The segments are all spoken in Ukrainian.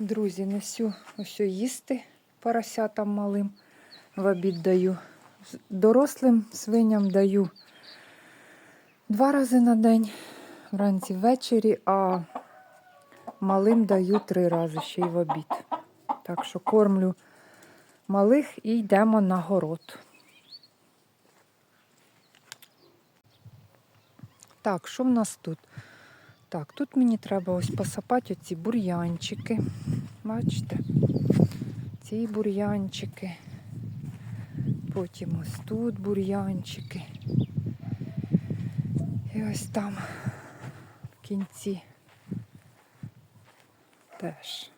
Друзі, несу ось їсти поросятам малим в обід даю. Дорослим свиням даю два рази на день, вранці ввечері, а малим даю три рази ще й в обід. Так що кормлю малих і йдемо на город. Так, що в нас тут? Так, тут мені треба ось посапати оці бур'янчики. Бачите? Ці бур'янчики. Потім ось тут бур'янчики. І ось там в кінці теж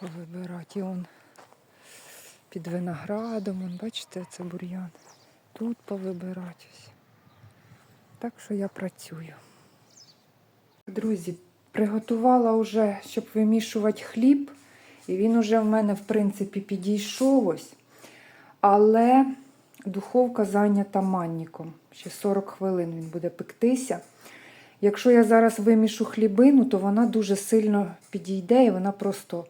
повибирати. І он під виноградом, он, бачите, це бур'ян. Тут повибирати ось. Так що я працюю. Друзі, приготувала вже, щоб вимішувати хліб. І він уже в мене, в принципі, підійшов ось. Але духовка зайнята манніком. Ще 40 хвилин він буде пектися. Якщо я зараз вимішу хлібину, то вона дуже сильно підійде і вона просто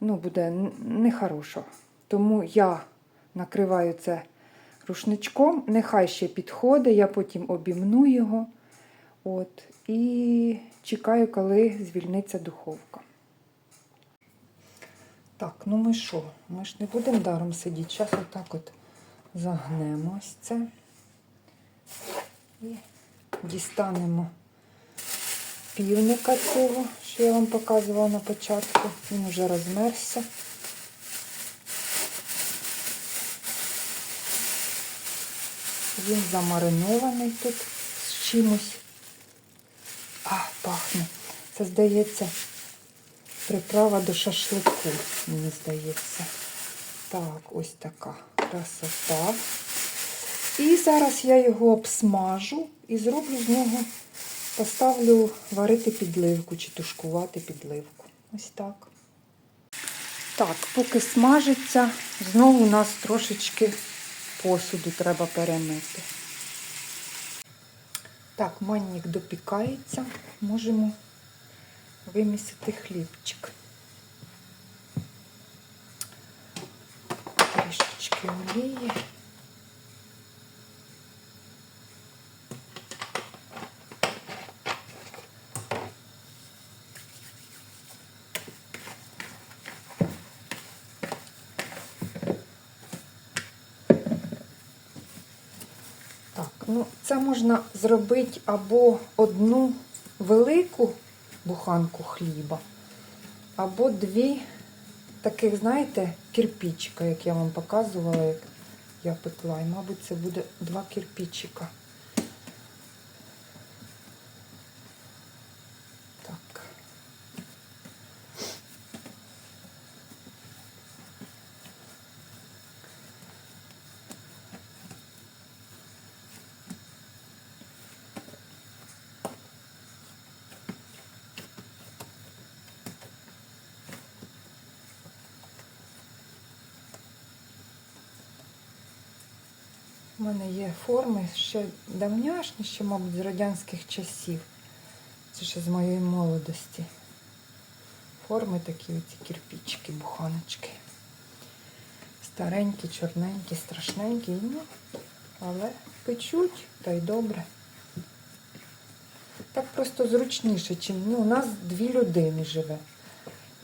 ну, буде нехороша. Тому я накриваю це рушничком, нехай ще підходить, я потім обімну його. От, і чекаю, коли звільниться духовка. Так, ну ми що? Ми ж не будемо даром сидіти. Зараз отак от загнемо ось це. І дістанемо півника цього, що я вам показувала на початку. Він вже розмерзся. Він замаринований тут з чимось. А, пахне. Це, здається, приправа до шашлику, мені здається. Так, ось така красота. І зараз я його обсмажу і зроблю з нього, поставлю варити підливку чи тушкувати підливку. Ось так. Так, поки смажиться, знову у нас трошечки посуду треба перемити. Так, манник допікається, можемо вимісити хлібчик. Трішечки олії. Ну це можна зробити або одну велику буханку хліба, або дві таких, знаєте, кирпічика, як я вам показувала, як я пекла. І, мабуть, це буде два кирпичика. У мене є форми ще давняшні, ще, мабуть, з радянських часів. Це ще з моєї молодості. Форми такі оці кирпичики, буханочки. Старенькі, чорненькі, страшненькі, ну, але печуть, та й добре. Так просто зручніше, чим ну, у нас дві людини живе.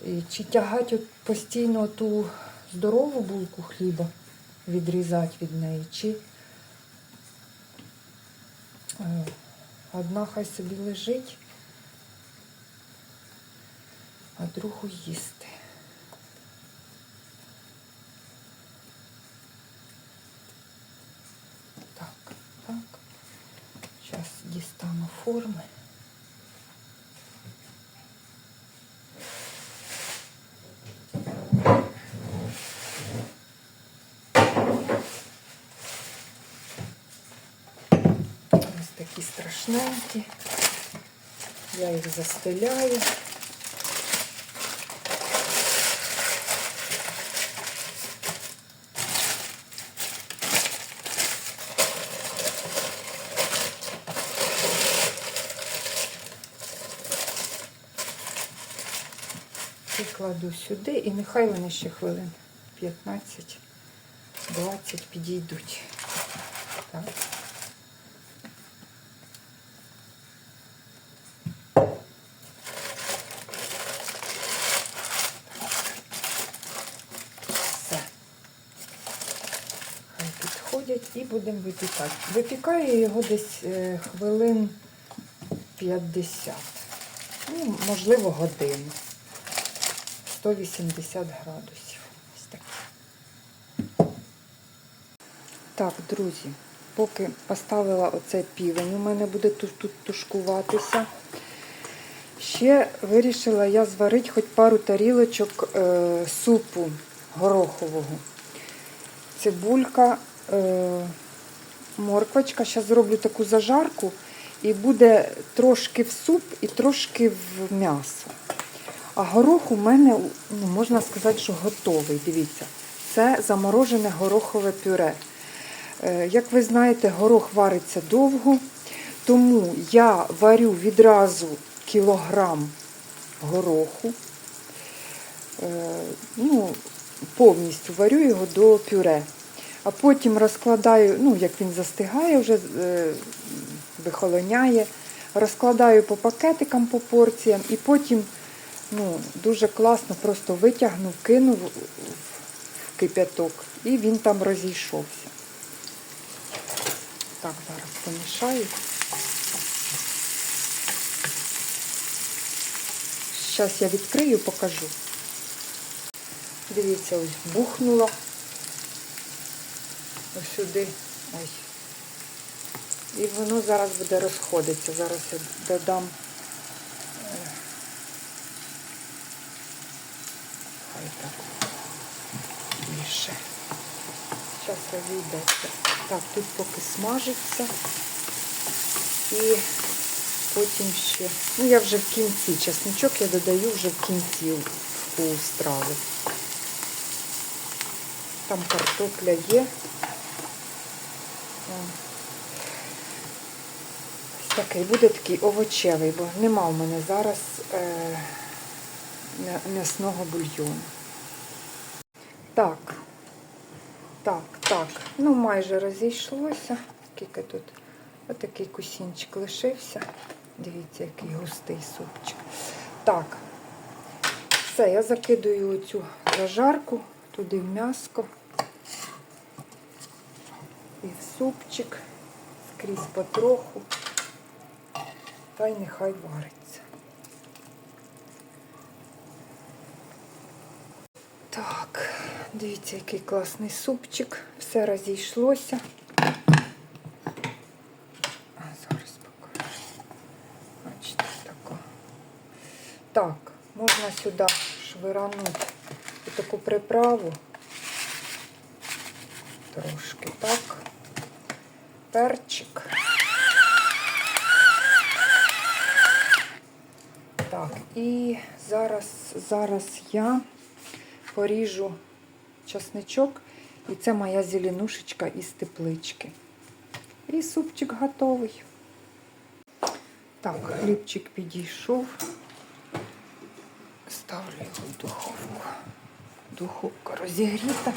І чи тягати от постійно ту здорову булку хліба, відрізати від неї, чи одна хай собі лежить, а другу їсти. Так, так. Зараз дістану форми. Ось такі. Я їх застеляю. Ці кладу сюди і нехай вони ще хвилин 15-20 підійдуть. Так. Все. Хай підходять і будемо випікати. Випікаю його десь е, хвилин 50. Ну, можливо, годину. 180 градусів. Ось так. Так, друзі, поки поставила оцей півень, у мене буде тут, тут тушкуватися. Ще вирішила я зварити хоч пару тарілочок е, супу горохового. Цибулька, морквочка. Зараз зроблю таку зажарку і буде трошки в суп і трошки в м'ясо. А горох у мене, ну, можна сказати, що готовий. Дивіться, це заморожене горохове пюре. Е, Як ви знаєте, горох вариться довго, тому я варю відразу кілограм гороху. Е, Ну, повністю варю його до пюре. А потім розкладаю, ну, як він застигає, вже е, вихолоняє, розкладаю по пакетикам, по порціям, і потім ну, дуже класно просто витягнув, кинув в кип'яток, і він там розійшовся. Так, зараз помішаю. Зараз я відкрию, покажу. Дивіться, ось бухнула. Сюди. Ось. І воно зараз буде розходитися. Зараз я додам. е, Хай так більше. Зараз розійдеться. Так, тут поки смажиться. І потім ще. Ну, я вже в кінці. Чесничок я додаю вже в кінці у страви. Там картопля є. Ось такий буде такий овочевий, бо нема в мене зараз е, м'ясного бульйону. Так, так, так. Ну, майже розійшлося. Скільки тут отакий кусінчик лишився. Дивіться, який густий супчик. Так, все, я закидую цю зажарку туди в м'яско. І в супчик скрізь потроху. Та й нехай вариться. Так, дивіться, який класний супчик. Все розійшлося. А, зараз покажу. Бачите, тако. Так, можна сюди швиранути таку приправу. Трошки так. Перчик. Так, і зараз, зараз я поріжу часничок, і це моя зеленушечка із теплички. І супчик готовий. Так, хлібчик підійшов. Ставлю його в духовку. Духовка розігріта.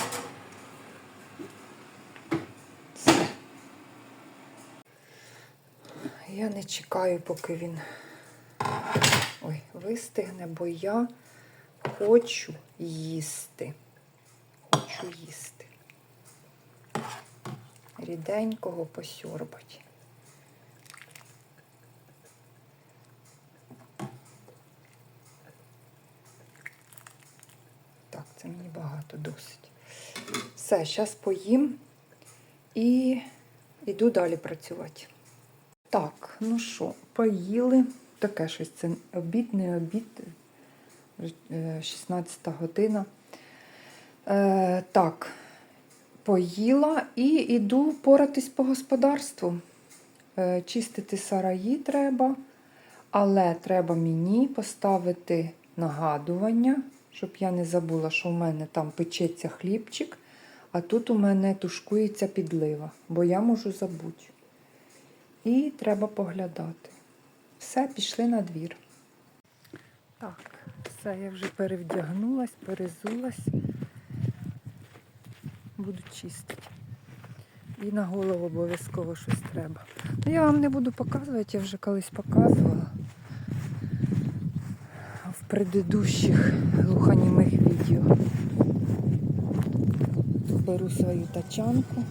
Я не чекаю, поки він ой, вистигне, бо я хочу їсти. Хочу їсти. Ріденького посьорбать. Так, це мені багато досить. Все, зараз поїм і йду далі працювати. Так, ну що, поїли. Таке щось це обід, не обід. Е, 16 година. Е, так, поїла і йду поратись по господарству. Е, чистити сараї треба, але треба мені поставити нагадування, щоб я не забула, що в мене там печеться хлібчик, а тут у мене тушкується підлива, бо я можу забути. І треба поглядати. Все, пішли на двір. Так, Все, я вже перевдягнулась, перезулась. Буду чистити. І на голову обов'язково щось треба. Ну, я вам не буду показувати, я вже колись показувала в предыдущих глухонімих відео. Беру свою тачанку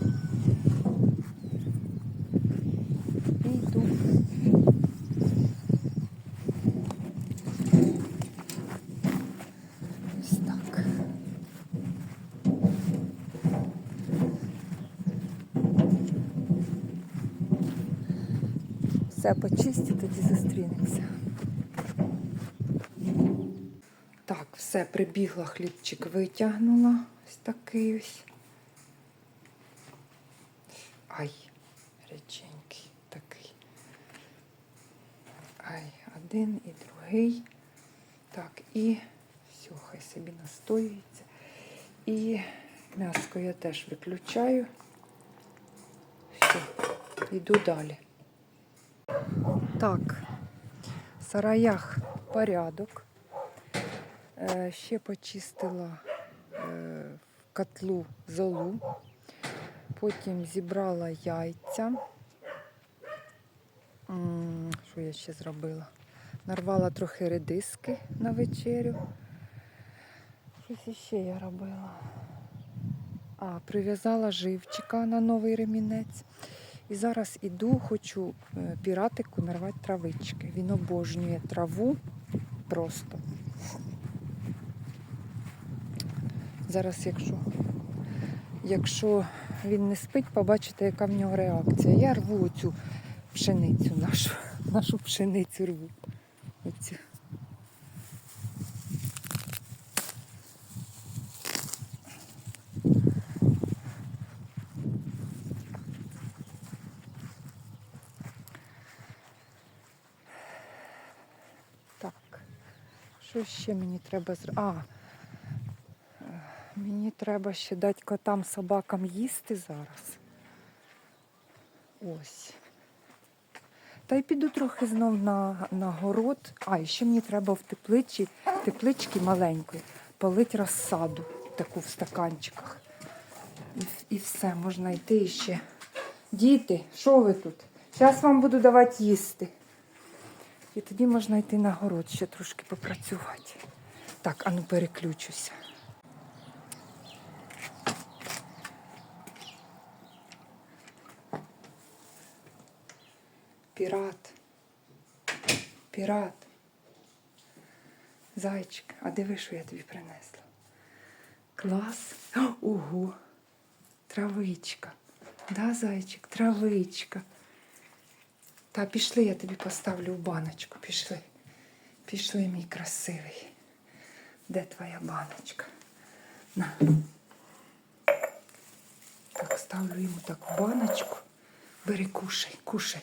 і йду. Ось так. Все почисти, тоді зустрінемося. Так, все, прибігла, хлібчик витягнула. Ось такий ось. Ай, реченький такий. Ай, один і другий. Так, і все, хай собі настоюється. І м'яско я теж виключаю. Все, йду далі. Так, в сараях порядок. Е, Ще почистила е, в котлу золу. Потім зібрала яйця. Що я ще зробила? Нарвала трохи редиски на вечерю. Щось іще я робила. А, прив'язала живчика на новий ремінець. І зараз іду, хочу е, піратику нарвати травички. Він обожнює траву просто. Зараз, якщо, якщо він не спить, побачите, яка в нього реакція. Я рву оцю пшеницю нашу, нашу пшеницю рву. Оцю. Ще мені треба зробити? А, мені треба ще дати котам, собакам їсти зараз. Ось. Та й піду трохи знов на, на город. А, і ще мені треба в тепличі, теплички маленької, полить розсаду, таку в стаканчиках. І, і все, можна йти ще. Діти, що ви тут? Зараз вам буду давати їсти. І тоді можна йти на город ще трошки попрацювати. Так, ану переключуся. Пірат. Пірат. Зайчик, а диви, що я тобі принесла. Клас. Ого. Травичка. Да, зайчик, травичка. Та пішли, я тобі поставлю в баночку. Пішли. Пішли, мій красивий. Де твоя баночка? На. Так, ставлю йому так в баночку. Бери, кушай, кушай.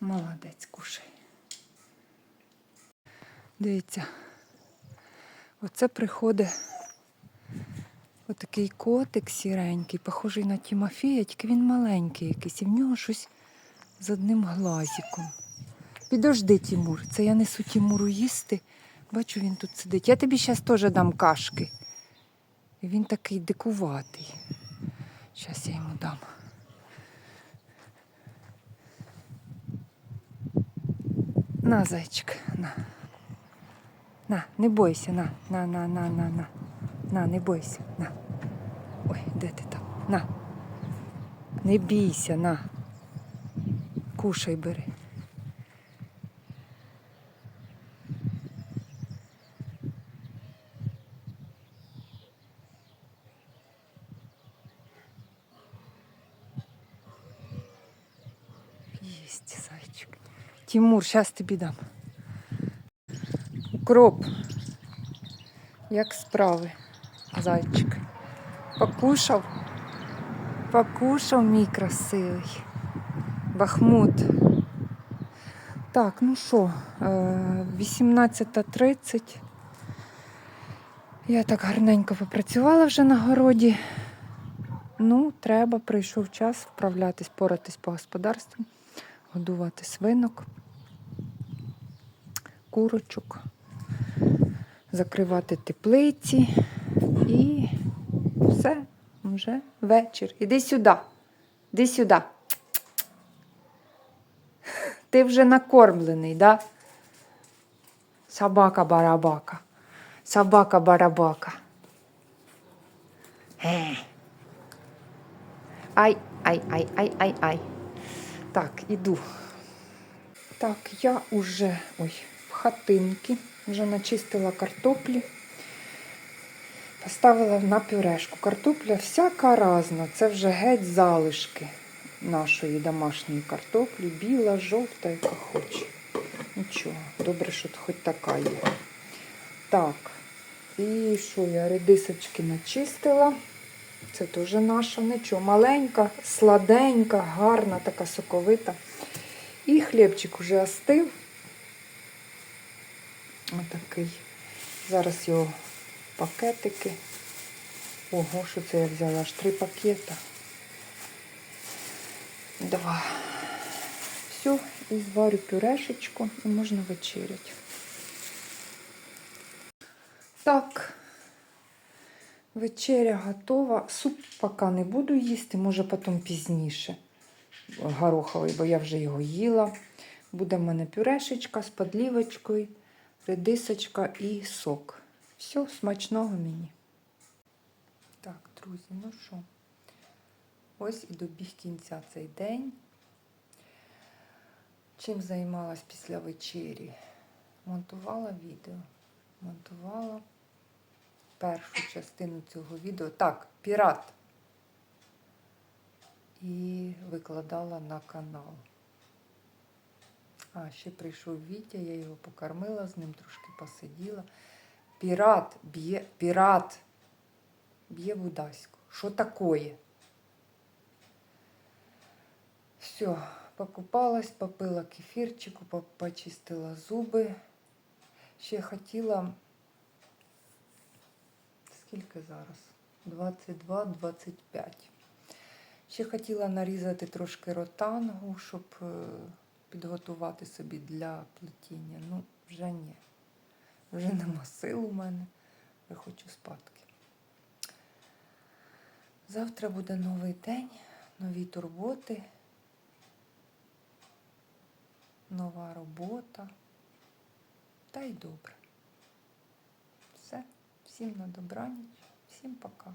Молодець, кушай. Дивіться, оце приходить отакий котик сіренький, похожий на Тімофія, тільки він маленький якийсь, і в нього щось з одним глазиком. Підожди, Тімур, це я несу Тімуру їсти. Бачу, він тут сидить. Я тобі зараз теж дам кашки. І він такий дикуватий. Зараз я йому дам. На, зайчик, на. На, не бойся, на, на, на, на, на, на. На, не бойся, на. Ой, де ти там? На. Не бійся, на. Кушай бери. Єсть, зайчик. Тимур, зараз тобі дам. Укроп. Як справи, зайчик? Покушав? Покушав мій красивий. Бахмут. Так, ну що, е, 18.30. Я так гарненько попрацювала вже на городі. Ну, треба, прийшов час вправлятись, поратись по господарству, годувати свинок, курочок, закривати теплиці і все, вже вечір. Іди сюди. Іди сюди. Ти вже накормлений, да? Собака-барабака. Собака-барабака. Е. Ай, ай, ай, ай, ай, ай. Так, іду. Так, я уже ой, в хатинки, вже начистила картоплі. Поставила на пюрешку. Картопля всяка разна. Це вже геть залишки нашої домашньої картоплі. Біла, жовта, яка хоче. Нічого, добре, що хоч така є. Так, і що я редисочки начистила. Це теж наша, нічого. Маленька, сладенька, гарна, така соковита. І хлібчик вже остив. Отакий. Зараз його пакетики. Ого, що це я взяла? Аж три пакета. Два. Все, і зварю пюрешечку і можна вечеряти. Так, вечеря готова. Суп поки не буду їсти, може потім пізніше. Гороховий, бо я вже його їла. Буде в мене пюрешечка з подлівочкою, редисочка і сок. Все, смачного мені. Так, друзі, ну що, ось і добіг кінця цей день. Чим займалась після вечері? Монтувала відео. Монтувала першу частину цього відео. Так, пірат. І викладала на канал. А, ще прийшов Вітя, я його покормила, з ним трошки посиділа. Пірат б'є, пірат б'є Будаську. Що такое? Все, покупалась, попила кефірчику, почистила зуби. Ще хотіла. Скільки зараз? 22-25. Ще хотіла нарізати трошки ротангу, щоб е, підготувати собі для плетіння. Ну, вже ні. Вже нема сил у мене. Вже хочу спадки. Завтра буде новий день, нові турботи, нова робота. Та й добре. Все. Всім на добраніч, всім пока.